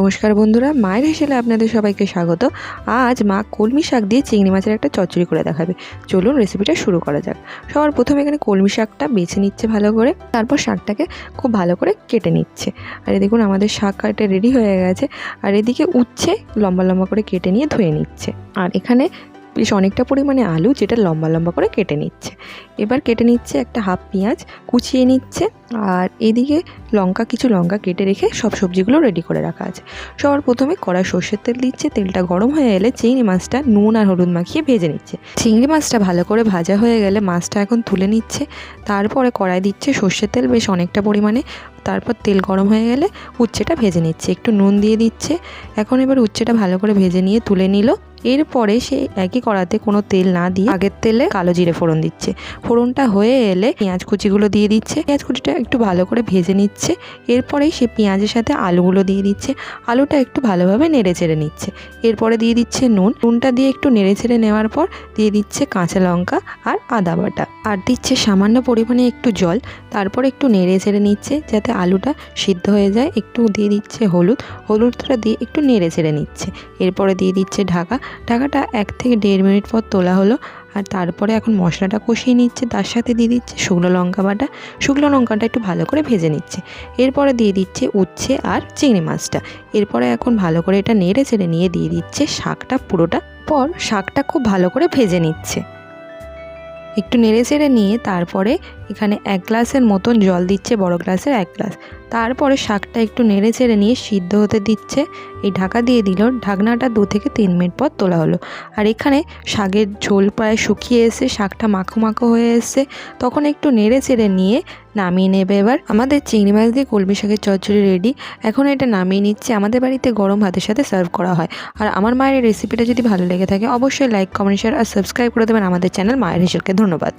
নমস্কার বন্ধুরা, মায়ের হেসেলে আপনাদের সবাইকে স্বাগত। আজ মা কলমি শাক দিয়ে চিংড়ি মাছের একটা চচ্চড়ি করে দেখাবে। চলুন রেসিপিটা শুরু করা যাক। সবার প্রথমে এখানে কলমি শাকটা বেছে নিচ্ছে ভালো করে, তারপর শাকটাকে খুব ভালো করে কেটে নিচ্ছে। আর দেখুন, আমাদের শাক কাটে রেডি হয়ে গেছে। আর এদিকে উচ্ছে লম্বা লম্বা করে কেটে নিয়ে ধুয়ে নিচ্ছে। আর এখানে বেশ অনেকটা পরিমাণে আলু যেটা লম্বা লম্বা করে কেটে নিচ্ছে। এবার কেটে নিচ্ছে একটা হাফ পেঁয়াজ, কুচিয়ে নিচ্ছে আর এদিকে লঙ্কা, কিছু লঙ্কা কেটে রেখে সব সবজিগুলো রেডি করে রাখা আছে। সবার প্রথমে কড়াই সর্ষের তেল দিচ্ছে, তেলটা গরম হয়ে এলে চিংড়ি মাছটা নুন আর হলুদ মাখিয়ে ভেজে নিচ্ছে। চিংড়ি মাছটা ভালো করে ভাজা হয়ে গেলে মাছটা এখন তুলে নিচ্ছে, তারপরে কড়াই দিচ্ছে সর্ষের তেল বেশ অনেকটা পরিমাণে, তারপর তেল গরম হয়ে গেলে উচ্ছেটা ভেজে নিচ্ছে। একটু নুন দিয়ে দিচ্ছে, এখন এবার উচ্ছেটা ভালো করে ভেজে নিয়ে তুলে নিল। এরপরে সে একই কড়াতে কোনো তেল না দিয়ে আগের তেলে কালো জিরে ফোড়ন দিচ্ছে। ফোড়নটা হয়ে এলে পেঁয়াজ কুচিগুলো দিয়ে দিচ্ছে। পেঁয়াজ কুচিটা একটু ভালো করে ভেজে নিচ্ছে। এরপরেই সে পেঁয়াজের সাথে আলুগুলো দিয়ে দিচ্ছে। আলুটা একটু ভালোভাবে নেড়ে চেড়ে নিচ্ছে। এরপরে দিয়ে দিচ্ছে নুন। নুনটা দিয়ে একটু নেড়ে চেড়ে নেওয়ার পর দিয়ে দিচ্ছে কাঁচা লঙ্কা আর আদা বাটা। আর দিচ্ছে সামান্য পরিমাণে একটু জল, তারপর একটু নেড়ে ছেড়ে নিচ্ছে যাতে আলুটা সিদ্ধ হয়ে যায়। একটু দিয়ে দিচ্ছে হলুদ, হলুদটা দিয়ে একটু নেড়ে ছেড়ে নিচ্ছে। এরপরে দিয়ে দিচ্ছে ঢাকা। ঢাকাটা এক থেকে দেড় মিনিট পর তোলা হলো আর তারপরে এখন মশলাটা কষিয়ে নিচ্ছে। তার সাথে দিয়ে দিচ্ছে শুকনো লঙ্কা বাটা। শুকনো লঙ্কাটা একটু ভালো করে ভেজে নিচ্ছে। এরপরে দিয়ে দিচ্ছে উচ্ছে আর চিংড়ি মাছটা। এরপরে এখন ভালো করে এটা নেড়ে ছেড়ে নিয়ে দিয়ে দিচ্ছে শাকটা পুরোটা। পর শাকটা খুব ভালো করে ভেজে নিচ্ছে। একটু নেড়ে চেড়ে নিয়ে তারপরে এখানে এক গ্লাসের মতন জল দিচ্ছে, বড় গ্লাসের এক গ্লাস। তারপরে শাকটা একটু নেড়ে চেড়ে নিয়ে সিদ্ধ হতে দিচ্ছে। এই ঢাকা দিয়ে দিল, ঢাকনাটা দু থেকে তিন মিনিট পর তোলা হলো। আর এখানে শাকের ঝোল প্রায় শুকিয়ে এসে, শাকটা মাখো মাখো হয়ে এসছে। তখন একটু নেড়ে চেড়ে নিয়ে নামিয়ে নেবে এবার। আমাদের চিংড়ি মাছ দিয়ে কলমি শাকের চচ্চড়ি রেডি এখন এটা নামিয়ে নিচ্ছে। আমাদের বাড়িতে গরম ভাতের সাথে সার্ভ করা হয়। আর আমার মায়ের রেসিপিটা যদি ভালো লেগে থাকে, অবশ্যই লাইক কমেন্ট শেয়ার আর সাবস্ক্রাইব করে দেবেন আমাদের চ্যানেল মায়ের হিসেবকে ধন্যবাদ।